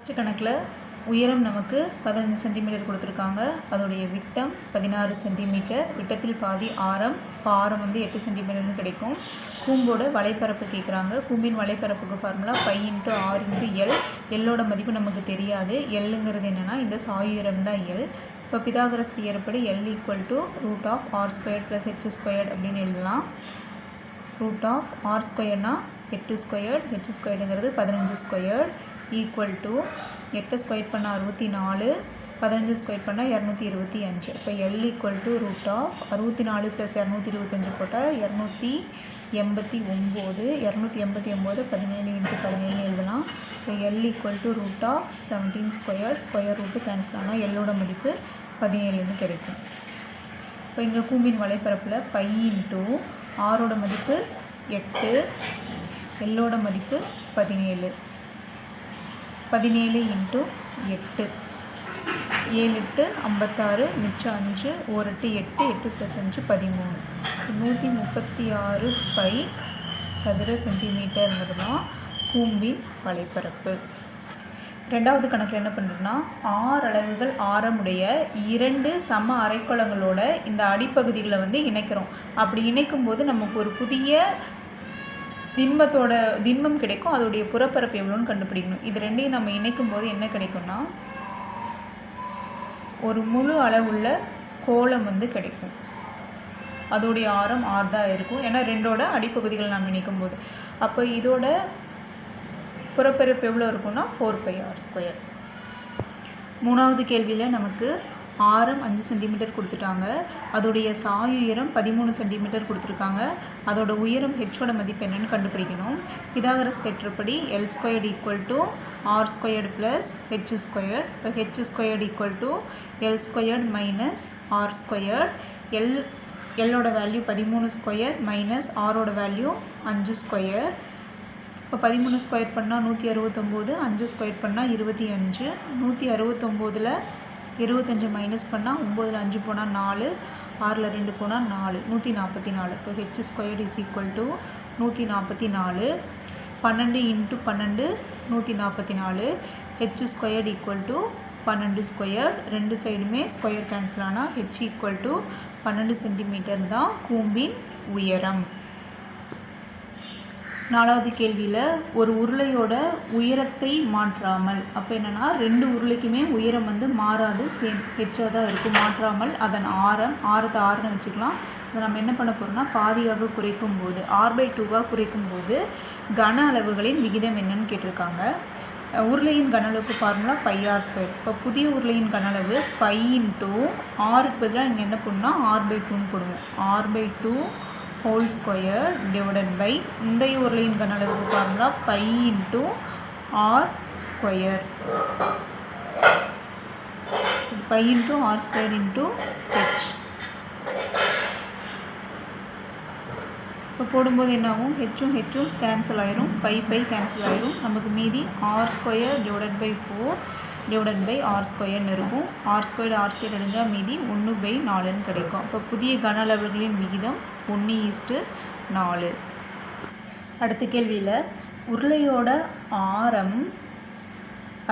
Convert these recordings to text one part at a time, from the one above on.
First கணக்கில் உயரம் நமக்கு பதினஞ்சு சென்டிமீட்டர் கொடுத்துருக்காங்க. அதோடைய விட்டம் பதினாறு சென்டிமீட்டர் விட்டத்தில் பாதி ஆரம் இப்போ வந்து எட்டு சென்டிமீட்டர்னு கிடைக்கும். கூம்போட வலைப்பரப்பு கேட்குறாங்க கூம்பின் வலைப்பரப்புக்கு ஃபார்முலா பை இன்ட்டு ஆறு இன்ட்டு எல் எல்லோட மதிப்பு நமக்கு தெரியாது. எல்லுங்கிறது என்னென்னா இந்த சாயுரம் தான் எல் இப்போ Pythagoras தியரப்படி L equal to root of R square plus H squared அப்படின்னு எழுதலாம். ரூட் ஆஃப் ஆர் ஸ்கொயர்னா எட்டு ஸ்கொயர்ட் ஹெச் ஸ்கொயர்டுங்கிறது பதினஞ்சு ஸ்கொயர்ட் ஈக்குவல் டு எட்டு ஸ்கொயர் பண்ணால் அறுபத்தி நாலு பதினஞ்சு ஸ்கொயர் பண்ணால் இரநூத்தி இருபத்தி அஞ்சு. இப்போ L equal to root of அறுபத்தி நாலு ப்ளஸ் இரநூத்தி இருபத்தஞ்சு போட்டால் இரநூத்தி எண்பத்தி ஒம்பது. இரநூத்தி எண்பத்தி ஒம்பது பதினேழு இன்ட்டு பதினேழு எழுதலாம். இப்போ L equal to root of seventeen square square root cancel ஆனால் எல்லோட மதிப்பு பதினேழுன்னு கிடைக்கும். இப்போ இங்கே கூம்பின் வலைப்பரப்பில் பை இன்ட்டு ஆரோட மதிப்பு எட்டு எல்லோட மதிப்பு பதினேழு. பதினேழு இன்ட்டு எட்டு. ஏழு எட்டு ஐம்பத்தாறு மிச்சம் அஞ்சு ஒரு எட்டு எட்டு எட்டு ப்ளஸ் அஞ்சு பதிமூணு. நூற்றி முப்பத்தி ஆறு பை சதுர சென்டிமீட்டர்ங்கிறது தான் கூம்பின் வலைப்பரப்பு. ரெண்டாவது கணக்கில் என்ன பண்ணுறதுன்னா ஆறு அலகுகள் ஆரமுடைய இரண்டு சம அரைக்கோளங்களோட இந்த அடிப்பகுதிகளை வந்து இணைக்கிறோம். அப்படி இணைக்கும் போது நமக்கு ஒரு புதிய திண்மத்தோட திண்மம் கிடைக்கும் அதோடைய புறப்பரப்பு எவ்வளோன்னு கண்டுபிடிக்கணும். இது ரெண்டையும் நம்ம இணைக்கும் போது என்ன கிடைக்கும்னா ஒரு முழு அளவுள்ள கோலம் வந்து கிடைக்கும். அதோடைய ஆரம் ஆறு தான் இருக்கும். ஏன்னா ரெண்டோட அடிப்பகுதிகள் நம்ம இணைக்கும் போது. அப்போ இதோட புறப்பரப்பு எவ்வளோ இருக்கும்னா ஃபோர் பை ஆர் ஸ்கொயர் மூணாவது கேள்வியில் நமக்கு ஆரம் அஞ்சு சென்டிமீட்டர் கொடுத்துட்டாங்க. அதோடைய சாய் உயரம் பதிமூணு சென்டிமீட்டர் கொடுத்துருக்காங்க. அதோட உயரம் ஹெச்சோட மதிப்பு என்னன்னு கண்டுபிடிக்கணும். Pythagoras தேற்றப்படி L squared equal to R squared plus H square இப்போ H squared equal to L squared minus R squared L எல்லோட value பதிமூணு ஸ்கொயர் மைனஸ் ஆரோட வேல்யூ அஞ்சு ஸ்கொயர் இப்போ பதிமூணு ஸ்கொயர் பண்ணால் நூற்றி அறுபத்தொம்போது அஞ்சு ஸ்கொயர் பண்ணால் இருபத்தி அஞ்சு. நூற்றி அறுபத்தொம்போதில் இருபத்தஞ்சி மைனஸ் பண்ணால் ஒம்போதில் அஞ்சு போனால் நாலு ஆறில் ரெண்டு போனால் நாலு நூற்றி நாற்பத்தி நாலு இப்போ H squared is equal to நூற்றி நாற்பத்தி நாலு பன்னெண்டு இன்ட்டு பன்னெண்டு நூற்றி நாற்பத்தி நாலு ஹெச் ஸ்கொயர்டு ஈக்குவல் டு பன்னெண்டு ஸ்கொயர் ரெண்டு சைடுமே ஸ்கொயர் கேன்சல் ஆனால் ஹெச் ஈக்குவல் டு பன்னெண்டு சென்டிமீட்டர் தான் கூம்பின் உயரம். நாலாவது கேள்வியில் ஒரு உருளையோட உயரத்தை மாற்றாமல். அப்போ என்னென்னா ரெண்டு உருளைக்குமே உயரம் வந்து மாறாது சேம் ஹெச்சாக தான் இருக்கும். மாற்றாமல் அதன் ஆரம் ஆரத்தை ஆறுன்னு வச்சுக்கலாம். அதை நம்ம என்ன பண்ண போகிறோம்னா பாதியாக குறைக்கும் போது ஆர் பை டூவாக குறைக்கும் போது கன அளவுகளின் விகிதம் என்னன்னு கேட்டிருக்காங்க. உருளையின் கனளவுக்கு ஃபார்முலா பை ஆர் ஸ்கொயர் இப்போ புதிய உருளையின் கன அளவு பை இன்ட்டு ஆருக்கு பதிலாக இங்கே என்ன பண்ணால் ஆர் பை டூன்னு போடுவோம். R pi two whole square divided by முந்தைய உருளையின் கன அளவுக்கு formula pi into R square pi into R square into H இப்போ போடும்போது என்னாகும் ஹெச்சும் ஹெச்சும் கேன்சல் ஆயிரும். பை பை கேன்சல் ஆயிரும். நமக்கு மீதி R square divided by four divided by R ஸ்கொயர்னு இருக்கும். ஆர் ஸ்கொயர் ஆர் ஸ்கொயர் அடைஞ்சால் மீதி ஒன்று பை நாலுன்னு கிடைக்கும். அப்போ புதிய கன அளவுகளின் விகிதம் ஒன்று ஈஸ்ட்டு நாலு. அடுத்த கேள்வியில் உருளையோட ஆரம்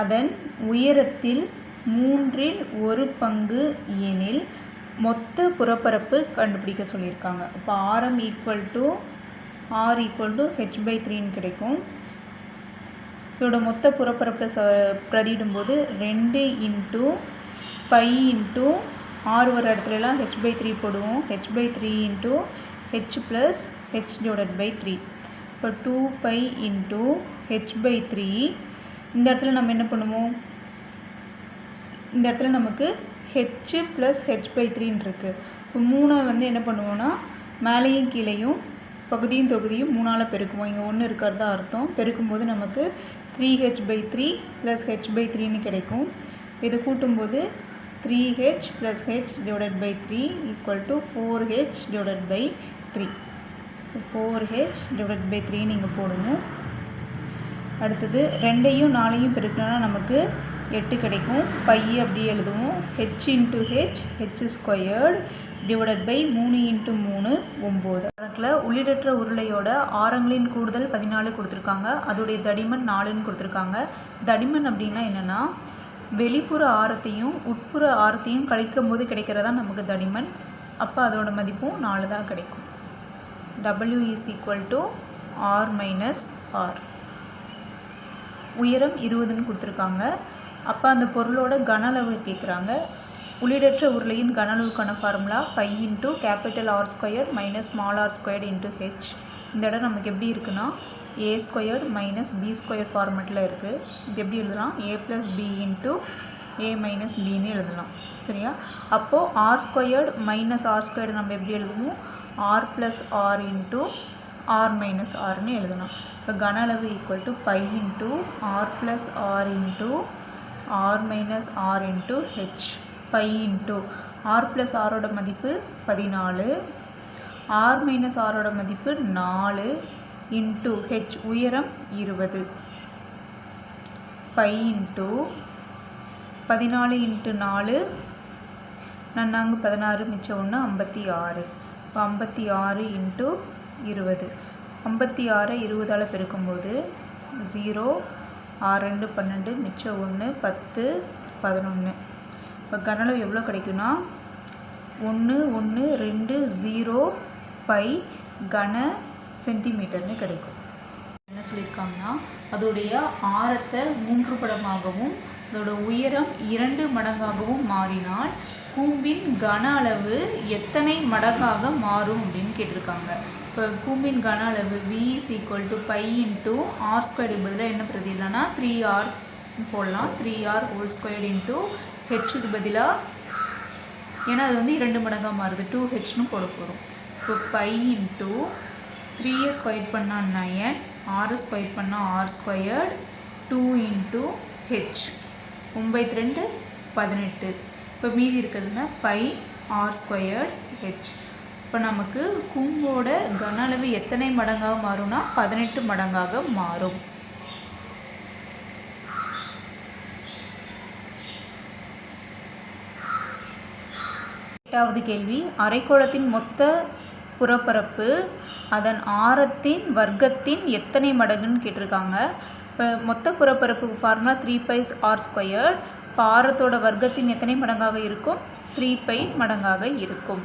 அதன் உயரத்தில் மூன்றில் ஒரு பங்கு எனில் மொத்த புறப்பரப்பு கண்டுபிடிக்க சொல்லியிருக்காங்க. இப்போ ஆரம் equal to R equal to H by த்ரீன்னு கிடைக்கும். இதோட மொத்த புறப்பரப்பில் ச பிரதியிடும்போது ரெண்டு இன்ட்டு பை இன்ட்டு ஆறு வர இடத்துலலாம் ஹெச் பை த்ரீ போடுவோம். H by three into H plus H divided by three இப்போ two pi into H by three இந்த இடத்துல நம்ம என்ன பண்ணுவோம்? இந்த இடத்துல நமக்கு ஹெச் ப்ளஸ் ஹெச் பை த்ரீன்னு இருக்குது இப்போ மூணை வந்து என்ன பண்ணுவோன்னா மேலேயும் கீழேயும் பகுதியும் தொகுதியும் மூணால் பெருக்குவோம். இங்கே ஒன்று இருக்கிறதா அர்த்தம். பெருக்கும்போது நமக்கு three H by three plus H by த்ரீன்னு கிடைக்கும். இதை கூட்டும்போது three H plus H divided by three equal to four H divided by three four H divided by three நீங்கள் போடணும். அடுத்தது ரெண்டையும் நாலையும் பெருக்கணும்னா நமக்கு எட்டு கிடைக்கும். பை அப்படியே எழுதுவோம். H into H H squared divided by மூணு இன்ட்டு மூணு ஒம்பது. கணக்கில் உள்ளிடற்ற உருளையோட ஆரங்களின் கூடுதல் பதினாலு கொடுத்துருக்காங்க. அதோடைய தடிமன் நாலுன்னு கொடுத்துருக்காங்க. தடிமன் அப்படின்னா என்னென்னா வெளிப்புற ஆரத்தையும் உட்புற ஆரத்தையும் கழிக்கும் போது கிடைக்கிறதா நமக்கு தடிமன். அப்போ அதோட மதிப்பும் நாலு தான் கிடைக்கும். W is equal to R minus R உயரம் இருபதுன்னு கொடுத்துருக்காங்க. அப்போ அந்த பொருளோட கன அளவு கேட்குறாங்க உள்ளிடற்ற உருளையின் கன formula pi into capital R square minus small R square into H இந்த இடம் நமக்கு எப்படி இருக்குன்னா A squared minus B square ஃபார்மெட்டில் இருக்குது இது எப்படி எழுதலாம்? A plus B into A minus பின்னு எழுதலாம். சரியா? அப்போது R squared minus R squared நம்ம எப்படி எழுதுவோம்? R plus R into R minus ஆர்னு எழுதலாம். இப்போ கன அளவு equal to pi into R plus R into R minus R into H pi into R plus ஆரோட மதிப்பு பதினாலு ஆர் மைனஸ் ஆரோட மதிப்பு நாலு இன்ட்டு ஹெச் உயரம் இருபது. பை இன்ட்டு பதினாலு இன்ட்டு நாலு நன்னாங்கு பதினாறு மிச்சம் ஒன்று ஐம்பத்தி ஆறு. இப்போ ஐம்பத்தி ஆறு இன்ட்டு இருபது. ஐம்பத்தி ஆறை இருபதால் பெருக்கும்போது ஜீரோ ஆறு ரெண்டு பன்னெண்டு மிச்சம் ஒன்று பத்து பதினொன்று இப்போ கனளவு எவ்வளோ கிடைக்குன்னா ஒன்று ஒன்று ரெண்டு ஜீரோ பை கன சென்டிமீட்டர்னு கிடைக்கும். என்ன சொல்லியிருக்காங்கன்னா அதோடைய ஆரத்தை மூன்று படமாகவும் அதோட உயரம் இரண்டு மடங்காகவும் மாறினால் கூம்பின் கன அளவு எத்தனை மடங்காக மாறும் அப்படின்னு கேட்டிருக்காங்க. இப்போ கூம்பின் கன அளவு V is equal to pi into R square பதிலாக என்ன பிரதிலனா த்ரீ ஆர் போடலாம். Three R whole square into ஹெச்சுக்கு பதிலாக ஏன்னா அது வந்து இரண்டு மடங்காக மாறுது. டூ ஹெச்னு போட போகிறோம் இப்போ பை இன்ட்டு த்ரீயை ஸ்கொயர் பண்ணால் நயன் ஆறு ஸ்கொயர் பண்ணால் R squared two into H ஒம்பத்தி ரெண்டு பதினெட்டு. இப்போ மீதி இருக்கிறதுனா ஃபை ஆர் ஸ்கொயர்ட் ஹெச் இப்போ நமக்கு கும்போட கன அளவு எத்தனை மடங்காக மாறும்னா பதினெட்டு மடங்காக மாறும். எட்டாவது கேள்வி. அரைக்கோளத்தின் மொத்த புறப்பரப்பு அதன் ஆரத்தின் வர்க்கத்தின் எத்தனை மடங்குன்னு கேட்டிருக்காங்க. இப்போ மொத்த புறப்பரப்பு formula three pis R square இப்போ ஆரத்தோட வர்க்கத்தின் எத்தனை மடங்காக இருக்கும்? த்ரீ பை மடங்காக இருக்கும்.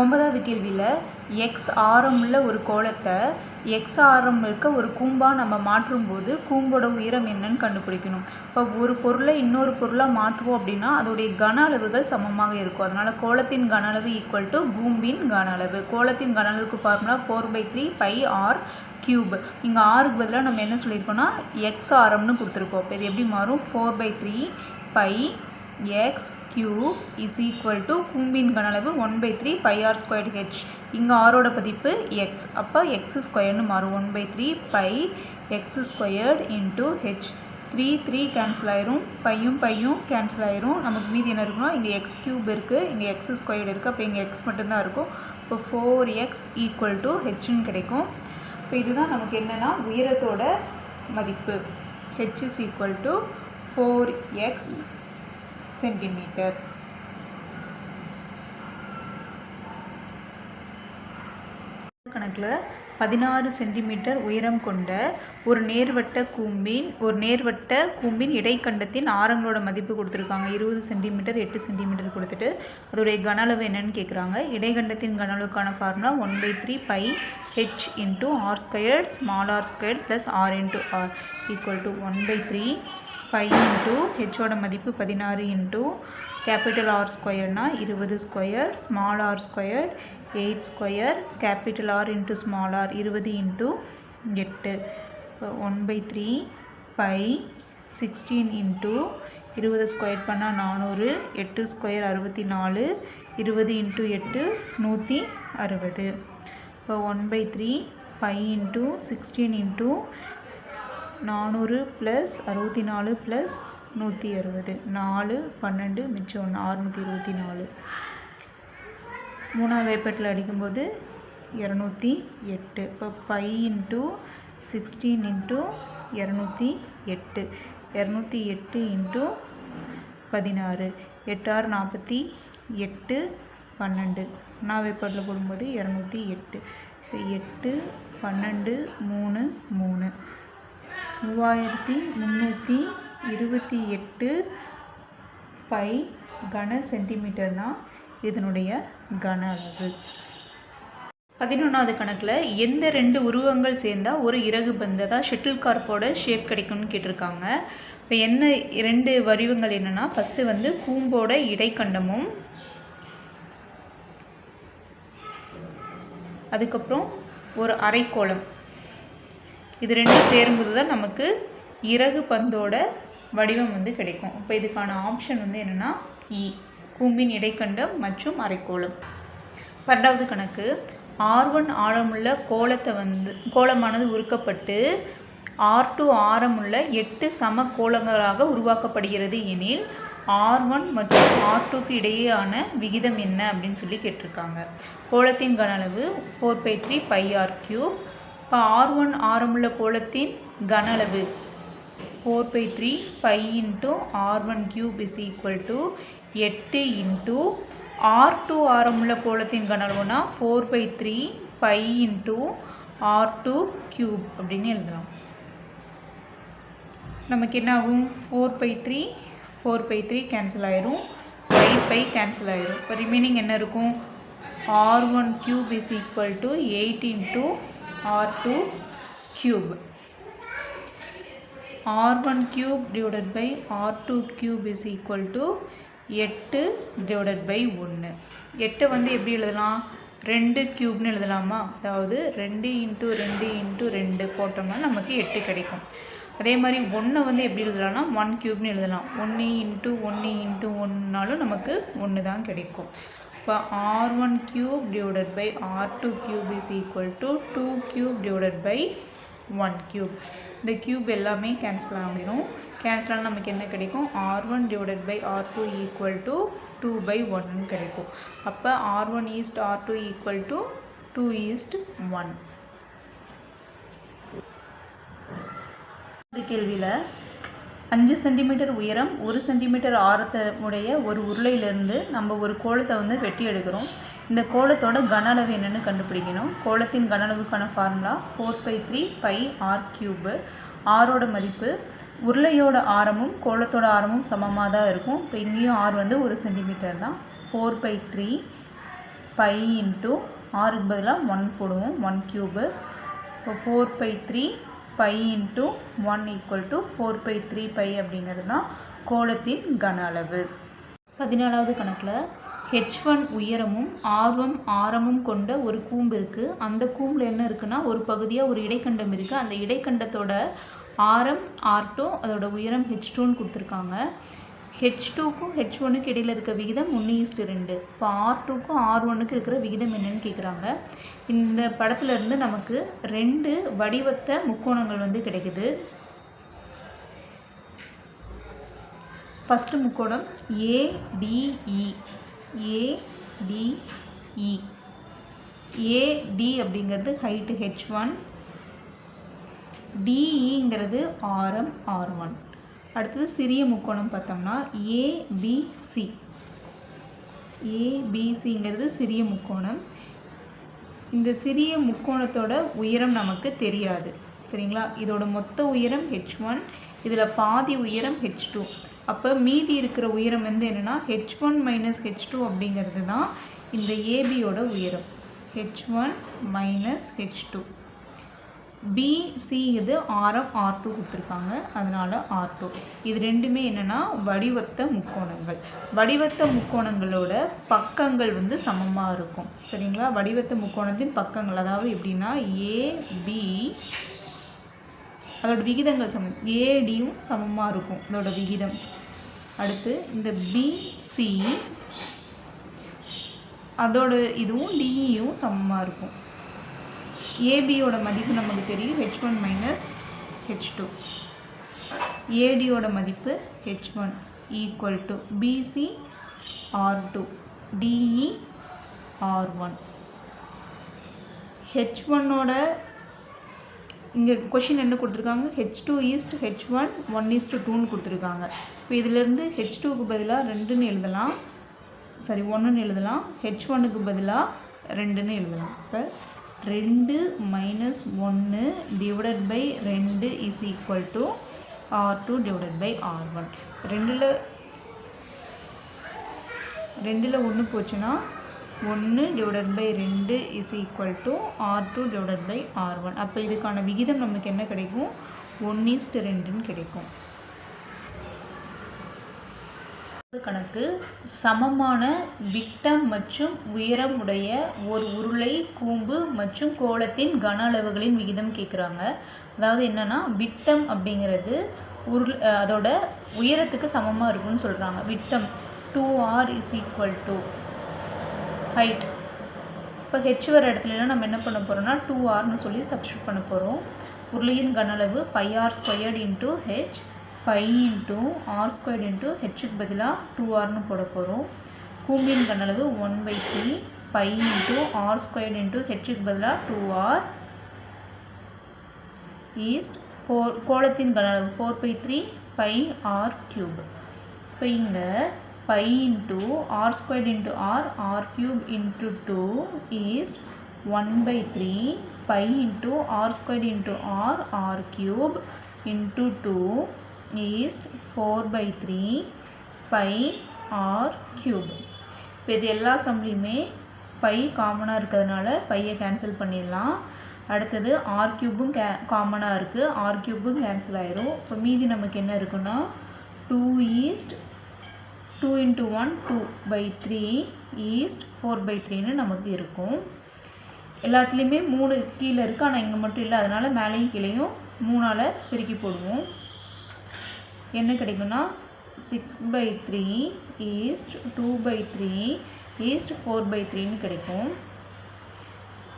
ஒன்பதாவது கேள்வியில் எக்ஸ் ஆரமுள்ள ஒரு கோலத்தை எக்ஸ் ஆரம் இருக்க ஒரு கூம்பாக நம்ம மாற்றும்போது கூம்போட உயரம் என்னன்னு கண்டுபிடிக்கணும். இப்போ ஒரு பொருளை இன்னொரு பொருளாக மாற்றுவோம் அப்படின்னா அதோடைய கன அளவுகள் சமமாக இருக்கும். அதனால் கோலத்தின் கன அளவு ஈக்குவல் டு கூம்பின் கன அளவு. கோலத்தின் கன அளவுக்கு formula four by three pi R cube இங்கே ஆறுக்கு பதிலாக நம்ம என்ன சொல்லியிருக்கோம்னா எக்ஸ் ஆரம்னு கொடுத்துருக்கோம். இப்போ இது எப்படி மாறும்? Four by three pi X cube is equal to கூம்பின் கனளவு one by three pi R square H இங்கே ஆரோட பதிப்பு எக்ஸ் அப்போ எக்ஸ் ஸ்கொயர்னு மாறும். One by three pi X squared into H three three cancel ஆயிரும். பையும் பையும் கேன்சல் ஆயிரும். நமக்கு மீதி என்ன இருக்குன்னா இங்கே எக்ஸ் கியூப் இருக்குது இங்கே எக்ஸ் ஸ்கொயர்டு இருக்குது அப்போ இங்கே எக்ஸ் மட்டும்தான் இருக்கும். இப்போ ஃபோர் எக்ஸ் ஈக்குவல் டு ஹெச்னு கிடைக்கும். இப்போ இதுதான் நமக்கு என்னென்னா உயரத்தோட மதிப்பு. H is equal to four X centimetre. கணக்கில் பதினாறு சென்டிமீட்டர் உயரம் கொண்ட ஒரு நேர்வட்ட கூம்பின் ஒரு நேர்வட்ட கூம்பின் இடைக்கண்டத்தின் ஆரங்களோட மதிப்பு கொடுத்துருக்காங்க. இருபது சென்டிமீட்டர் எட்டு சென்டிமீட்டர் கொடுத்துட்டு அதோடைய கன அளவு என்னன்னு கேட்குறாங்க இடைக்கண்டத்தின் கன அளவுக்கான formula one by three pi H into R square small R square plus R into R equal to one by three pi into ஹெச்சோட மதிப்பு பதினாறு இன்ட்டு கேபிட்டல் ஆர் ஸ்கொயர்னால் இருபது square small R square eight square capital R into small R இருபது into எட்டு. One by three pi sixteen into இருபது square பண்ணால் நானூறு எட்டு ஸ்கொயர் அறுபத்தி நாலு இருபது இன்ட்டு எட்டு நூற்றி அறுபது. இப்போ one by three pi into sixteen into நானூறு ப்ளஸ் அறுபத்தி நாலு ப்ளஸ் நூற்றி அறுபது நாலு பன்னெண்டு மிச்சம் ஒன்று அறுநூற்றி இருபத்தி நாலு மூணாவது வேப்பட்டில் அடிக்கும்போது இரநூத்தி எட்டு. இப்போ பை இன்ட்டு சிக்ஸ்டீன் இன்ட்டு இரநூத்தி எட்டு. இரநூத்தி எட்டு இன்ட்டு பதினாறு. எட்டாறு நாற்பத்தி எட்டு பன்னெண்டு. ஒன்றாவேப்பாட்டில் போடும்போது இரநூத்தி எட்டு. எட்டு பன்னெண்டு மூணு மூணு. மூவாயிரத்தி முந்நூற்றி இருபத்தி எட்டு பை கன சென்டிமீட்டர் தான் இதனுடைய கன அளவு. பதினொன்றாவது கணக்கில் எந்த ரெண்டு உருவங்கள் சேர்ந்தால் ஒரு இறகு பந்து அதாவது ஷெட்டில் கார்ப்போட ஷேப் கிடைக்கும்னு கேட்டிருக்காங்க. இப்போ என்ன ரெண்டு வடிவங்கள் என்னென்னா ஃபஸ்ட்டு வந்து கூம்போட இடைக்கண்டமும் அதுக்கப்புறம் ஒரு அரைக்கோளம். இது ரெண்டும் சேரும்போது தான் நமக்கு இறகு பந்தோட வடிவம் வந்து கிடைக்கும். இப்போ இதுக்கான ஆப்ஷன் வந்து என்னென்னா இ e, கூம்பின் இடைக்கண்டம் மற்றும் அரைக்கோளம். பன்னெண்டாவது கணக்கு ஆர் ஒன் ஆழமுள்ள கோலத்தை வந்து கோலமானது உருக்கப்பட்டு ஆர் டூ ஆரமுள்ள எட்டு சம கோலங்களாக உருவாக்கப்படுகிறது எனில் ஆர் ஒன் மற்றும் ஆர் டூக்கு இடையேயான விகிதம் என்ன அப்படின்னு சொல்லி கேட்டிருக்காங்க. கோலத்தின் கன அளவு four by three pi R cube இப்போ ஆர் ஒன் ஆரமுள்ள கோலத்தின் கன அளவு four by three pi into R one cube is equal to எட்டு இன்ட்டு ஆர் டூ ஆரமுள்ள கோலத்தின் கன அளவுனா four by three pi into R two cube அப்படின்னு எழுதலாம் நமக்கு என்ன ஆகும் four by three four by three cancel ஆயிரும். ஃபைவ் பை கேன்சல் ஆயிரும். இப்போ ரிமைனிங் என்ன இருக்கும்? R one cube is equal to eight into R two cube R one cube divided by R two cube is equal to எட்டு divided by ஒன்று எட்டை வந்து எப்படி எழுதலாம்? ரெண்டு க்யூப்னு எழுதலாமா? அதாவது ரெண்டு இன்ட்டு ரெண்டு இன்ட்டு ரெண்டு போட்டோம்னா நமக்கு எட்டு கிடைக்கும். அதே மாதிரி ஒன்றை வந்து எப்படி எழுதலாம்னா ஒன் க்யூப்னு எழுதலாம். ஒன்று இன்ட்டு ஒன்று இன்ட்டு ஒன்றுனாலும் நமக்கு ஒன்று தான் கிடைக்கும். இப்போ R one cube divided by R two cube is equal to two cube divided by one cube இந்த க்யூப் எல்லாமே கேன்சல் ஆகிடும் கேன்சல் ஆனால் நமக்கு என்ன கிடைக்கும்? R one divided by R two equal to two by ஒன்னு கிடைக்கும். அப்போ R one is to R two equal to two is to one கேள்வியில் அஞ்சு சென்டிமீட்டர் உயரம் ஒரு சென்டிமீட்டர் ஆரத்தமுடைய ஒரு உருளையிலேருந்து நம்ம ஒரு கோலத்தை வந்து வெட்டி எடுக்கிறோம். இந்த கோலத்தோட கன அளவு என்னென்னு கண்டுபிடிக்கணும். கோலத்தின் கன அளவுக்கான formula four by three pi R cube ஆரோட மதிப்பு உருளையோட ஆரமும் கோலத்தோட ஆரமும் சமமாக தான் இருக்கும். இப்போ இங்கேயும் ஆர் வந்து ஒரு சென்டிமீட்டர் தான். Four by three pi into ஆறுக்கு பதிலாக ஒன் போடுவோம். ஒன் க்யூபு இப்போ four by three pi into one equal to four by three pi அப்படிங்கிறது தான் கோலத்தின் கன அளவு. பதினாலாவது கணக்கில் ஹெச் ஒன் உயரமும் ஆர் ஒன் ஆரமும் கொண்ட ஒரு கூம்பு இருக்குது அந்த கூம்பில் என்ன இருக்குன்னா ஒரு பகுதியாக ஒரு இடைக்கண்டம் இருக்குது அந்த இடைக்கண்டத்தோட ஆரம் ஆர் டூ அதோட உயரம் ஹெச் டூன்னு கொடுத்துருக்காங்க. ஹெச் டூக்கும் ஹெச் ஒன்னுக்கு இடையில் இருக்க விகிதம் ஒன்று ஈஸ்ட் ரெண்டு. இப்போ ஆர் டூக்கும் ஆர் ஒன்னுக்கு இருக்கிற விகிதம் என்னன்னு கேட்குறாங்க இந்த படத்துலேருந்து நமக்கு ரெண்டு வடிவத்த முக்கோணங்கள் வந்து கிடைக்குது. ஃபஸ்ட்டு முக்கோணம் ஏடிஇ ஏடிஇ ஏடி அப்படிங்கிறது ஹைட்டு ஹெச் ஒன் டிஇங்கிறது ஆரம் ஆர் ஒன் அடுத்தது சிறிய முக்கோணம் பார்த்தோம்னா ஏபிசி ஏபிசிங்கிறது சிறிய முக்கோணம். இந்த சிறிய முக்கோணத்தோட உயரம் நமக்கு தெரியாது. சரிங்களா? இதோட மொத்த உயரம் ஹெச் ஒன் இதில் பாதி உயரம் ஹெச் டூ அப்போ மீதி இருக்கிற உயரம் வந்து என்னென்னா H one minus H two அப்படிங்கிறது தான் இந்த ஏபியோட உயரம். H one minus H two BC இது ஆர்எஃப் ஆர் டூ கொடுத்துருக்காங்க. அதனால் ஆர் டூ இது ரெண்டுமே என்னென்னா வடிவத்த முக்கோணங்கள். வடிவத்த முக்கோணங்களோட பக்கங்கள் வந்து சமமாக இருக்கும். சரிங்களா? வடிவத்த முக்கோணத்தின் பக்கங்கள். அதாவது எப்படின்னா ஏபி அதோட விகிதங்கள் சமம். ஏடியும் சமமாக இருக்கும். அதோட விகிதம். அடுத்து இந்த பிசி அதோட இதுவும் டிஇயும் சமமாக இருக்கும். ஏபியோட மதிப்பு நமக்கு தெரியும். H one minus H two ஏடியோட மதிப்பு H one equal to BC R two DE R one H ஒன்னோட இங்கே கொஷின் என்ன கொடுத்துருக்காங்க? H two is to H one one is to டூன்னு கொடுத்துருக்காங்க. இப்போ இதிலேருந்து ஹெச் டூக்கு பதிலாக ரெண்டுன்னு எழுதலாம். சரி ஒன்றுன்னு எழுதலாம். ஹெச் ஒன்னுக்கு பதிலாக ரெண்டுன்னு எழுதலாம். இப்போ ரெண்டு மைனஸ் ஒன்று டிவைடட் பை ரெண்டு is equal to R two divided by R one ரெண்டில் ரெண்டில் ஒன்று போச்சுன்னா ஒன்று டிவைடட் பை ரெண்டு is equal to R two divided by R one அப்போ இதுக்கான விகிதம் நமக்கு என்ன கிடைக்கும்? ஒன் ஈஸ்ட் ரெண்டுன்னு கிடைக்கும். கணக்கு சமமான விட்டம் மற்றும் உயரம் உடைய ஒரு உருளை கூம்பு மற்றும் கோலத்தின் கன அளவுகளின் விகிதம் கேட்குறாங்க அதாவது என்னென்னா விட்டம் அப்படிங்கிறது உருள் அதோட உயரத்துக்கு சமமாக இருக்கும்னு சொல்கிறாங்க விட்டம் two R is equal to height இப்போ ஹெச் வர இடத்துலலாம் நம்ம என்ன பண்ண போகிறோம்னா டூ ஆர்னு சொல்லி சப்ஸ்டியூட் பண்ண போகிறோம் உருளையின் கன அளவு pi R squared into H pi into R squared into ஹெச்சுக்கு பதிலாக டூ ஆர்னு போட போகிறோம் கூம்பின் கனளவு one by three pi into R squared into ஹெச்சுக்கு பதிலாக two R is to four கோலத்தின் கனளவு four by three pi R cube இப்போ இங்கே pi into R squared into R R cube into two is to one by three pi into R squared into R R cube into two is to four by three pi R cube இப்போ இது எல்லா சம்லேயுமே by காமனாக இருக்கிறதுனால பையை cancel பண்ணிடலாம். அடுத்தது R க்யூப்பும் K காமனாக இருக்குது ஆர் க்யூப்பும் கேன்சல் ஆயிரும். இப்போ மீதி நமக்கு என்ன இருக்குன்னா two is to two into one two by three is to four by த்ரீன்னு நமக்கு இருக்கும். எல்லாத்துலேயுமே மூணு கீழே இருக்குது ஆனால் இங்கே மட்டும் இல்லை. அதனால் மேலேயும் கீழேயும் மூணால் பெருக்கி போடுவோம். என்ன கிடைக்கும்னா six by three is to two by three is to four by த்ரீன்னு கிடைக்கும்.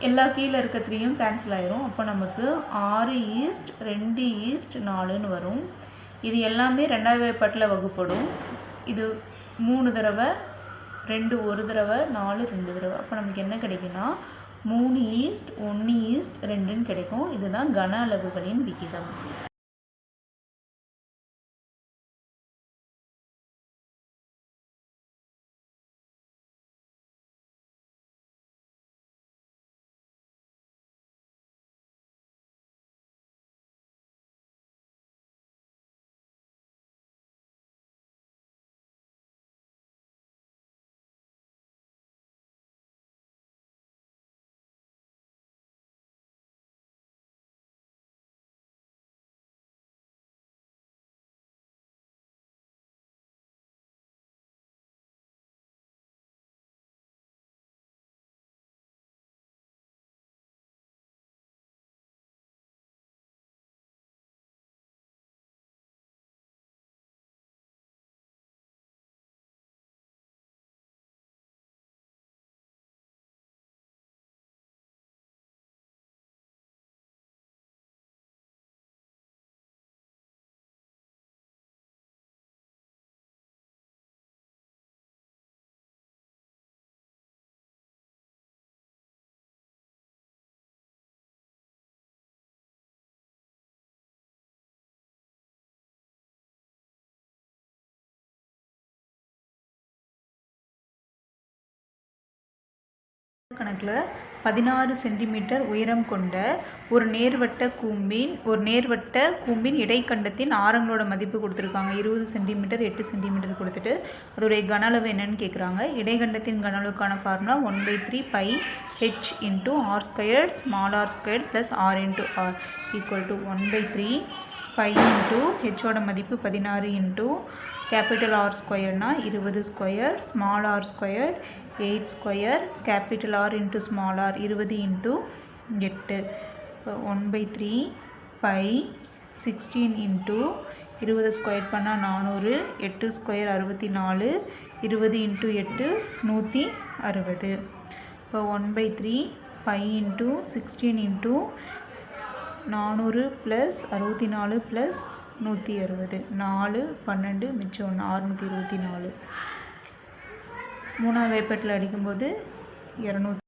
எல்லா கீழே இருக்க த்ரீயும் கேன்சல் ஆயிரும். அப்போ நமக்கு ஆறு ஈஸ்ட் ரெண்டு ஈஸ்ட் நாலுன்னு வரும். இது எல்லாமே ரெண்டாவது வேப்பாட்டில் வகுப்படும். இது மூணு தடவை ரெண்டு ஒரு தடவை நாலு ரெண்டு தடவை. அப்போ நமக்கு என்ன கிடைக்குன்னா மூணு ஈஸ்ட் ஒன்று ஈஸ்ட் ரெண்டுன்னு கிடைக்கும். இதுதான் கன அளவுகளின் விகிதம். கணக்கில் பதினாறு சென்டிமீட்டர் உயரம் கொண்ட ஒரு நேர்வட்ட கூம்பின் ஒரு நேர்வட்ட கூம்பின் இடைக்கண்டத்தின் ஆரங்களோட மதிப்பு கொடுத்துருக்காங்க. இருபது சென்டிமீட்டர் எட்டு சென்டிமீட்டர் கொடுத்துட்டு அதோடைய கன அளவு என்னன்னு கேட்குறாங்க இடைக்கண்டத்தின் கன அளவுக்கான formula one by three by H into R squared small R squared plus R into R equal to one by three five into ஹெச்சோட மதிப்பு பதினாறு இன்ட்டு கேபிட்டல் ஆர் ஸ்கொயர்னால் இருபது square small R square eight square capital R into small R இருபது into எட்டு. இப்போ one by three five sixteen into இருபது square பண்ணால் நானூறு எட்டு ஸ்கொயர் அறுபத்தி நாலு இருபது இன்ட்டு எட்டு நூற்றி அறுபது. இப்போ one by three pi into sixteen into நானூறு ப்ளஸ் அறுபத்தி நாலு ப்ளஸ் நூற்றி அறுபது. நாலு பன்னெண்டு மிச்சம் ஒன்று அறுநூற்றி இருபத்தி நாலு மூணாவது வேப்பட்டில் அடிக்கும்போது இரநூத்தி